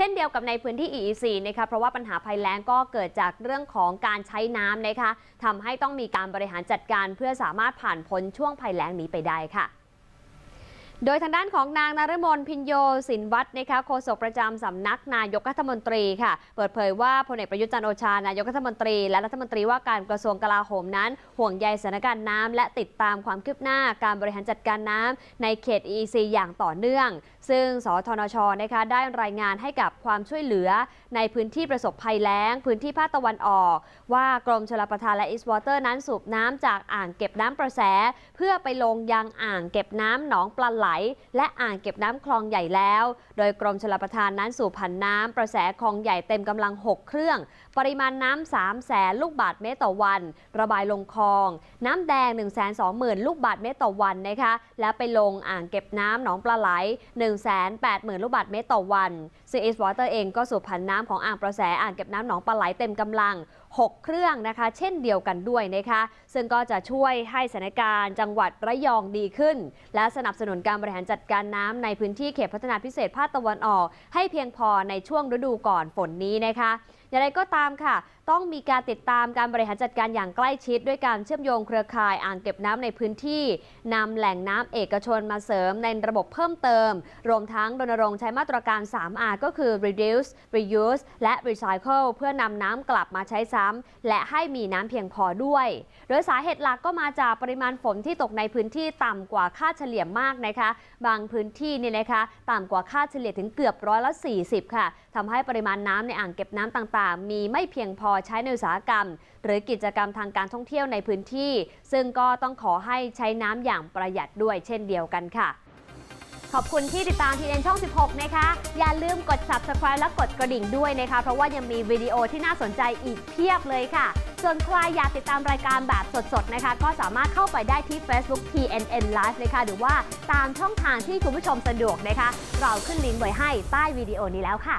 ช่นเดียวกับในพื้นที่ EEC นะคะเพราะว่าปัญหาภัยแล้งก็เกิดจากเรื่องของการใช้น้ำนะคะทำให้ต้องมีการบริหารจัดการเพื่อสามารถผ่านพ้นช่วงภัยแล้งนี้ไปได้ค่ะ โดยทางด้านของนางนารมนพินโยสินวัฒน์นะคะโฆษกประจำสำนักนายกรัฐมนตรีค่ะ เปิดเผยว่าพลเอกประยุทธ์จันโอชานายกรัฐมนตรี และรัฐมนตรีว่าการกระทรวงกลาโหมนั้น ห่วงใยสถานการณ์น้ำและติดตามความคืบหน้าการบริหารจัดการน้ำในเขต EEC อย่างต่อเนื่อง ซึ่งสทนชนะคะได้รายงานให้กับความช่วยเหลือ ในพื้นที่ประสบภัยแล้ง พื้นที่ภาคตะวันออก ว่ากรมชลประทานและอิสวอเตอร์นั้นสูบน้ำจากอ่างเก็บน้ำประแส เพื่อไปลงยังอ่างเก็บน้ำหนองปลาไหลและอ่างเก็บน้ำคลองใหญ่แล้ว โดยกรมชลประทานนั้นสูบผันน้ำประแสคลองใหญ่เต็มกำลัง 6 เครื่อง ปริมาณน้ำ3แสนลูกบาทเมตรต่อวัน ระบายลงคลอง น้ำแดง 1 2 0 0 0 0 ลูกบาทเมตรต่อวันนะคะ และไปลงอ่างเก็บน้ำหนองปลาไหล 1 8 0 0 0 0 ลูกบาทเมตรต่อวันซึ่ง East Water เองก็สูบผันน้ำของอ่างประแสอ่างเก็บน้ำหนองปลาไหลเต็มกำลัง 6 เครื่องนะคะ เช่นเดียวกันด้วยนะคะ ซึ่งก็จะช่วยให้สถานการณ์จังหวัดระยองดีขึ้น และสนับสนุนการบริหารจัดการน้ำในพื้นที่เขตพัฒนาพิเศษภาคตะวันออก ให้เพียงพอในช่วงฤดูก่อนฝนนี้นะคะ อย่างไรก็ตามค่ะ ต้องมีการติดตามการบริหารจัดการอย่างใกล้ชิด ด้วยการเชื่อมโยงเครือข่ายอ่างเก็บน้ำในพื้นที่นำแหล่งน้ำเอกชนมาเสริมในระบบเพิ่มเติม รวมทั้งรณรงค์ใช้มาตรการ 3R ก็คือ reduce reuse และ recycle เพื่อนำน้ำกลับมาใช้ซ้ำและให้มีน้ำเพียงพอด้วย โดยสาเหตุหลักก็มาจากปริมาณฝนที่ตกในพื้นที่ต่ำกว่าค่าเฉลี่ยมากนะคะ บางพื้นที่เนี่ยนะคะ ต่ำกว่าค่าเฉลี่ยถึงเกือบร้อยละ40 ค่ะทำให้ปริมาณน้ำในอ่างเก็บน้ำต่างๆ มีไม่เพียงพอใช้ในอุตสาหกรรม หรือกิจกรรมทางการท่องเที่ยวในพื้นที่ ซึ่งก็ต้องขอให้ใช้น้ำอย่างประหยัดด้วยเช่นเดียวกันค่ะ ขอบคุณที่ติดตามทีเอ็นช่อง 16 นะคะ อย่าลืมกด subscribe และกดกระดิ่งด้วยนะคะ เพราะว่ายังมีวิดีโอที่น่าสนใจอีกเพียบเลยค่ะ ส่วนใครอยากติดตามรายการแบบสดๆนะคะ ก็สามารถเข้าไปได้ที่ Facebook TNN Live เลยค่ะหรือว่าตามช่องทางที่คุณผู้ชมสะดวกนะคะ เราขึ้นลิงก์ไว้ให้ใต้วิดีโอนี้แล้วค่ะ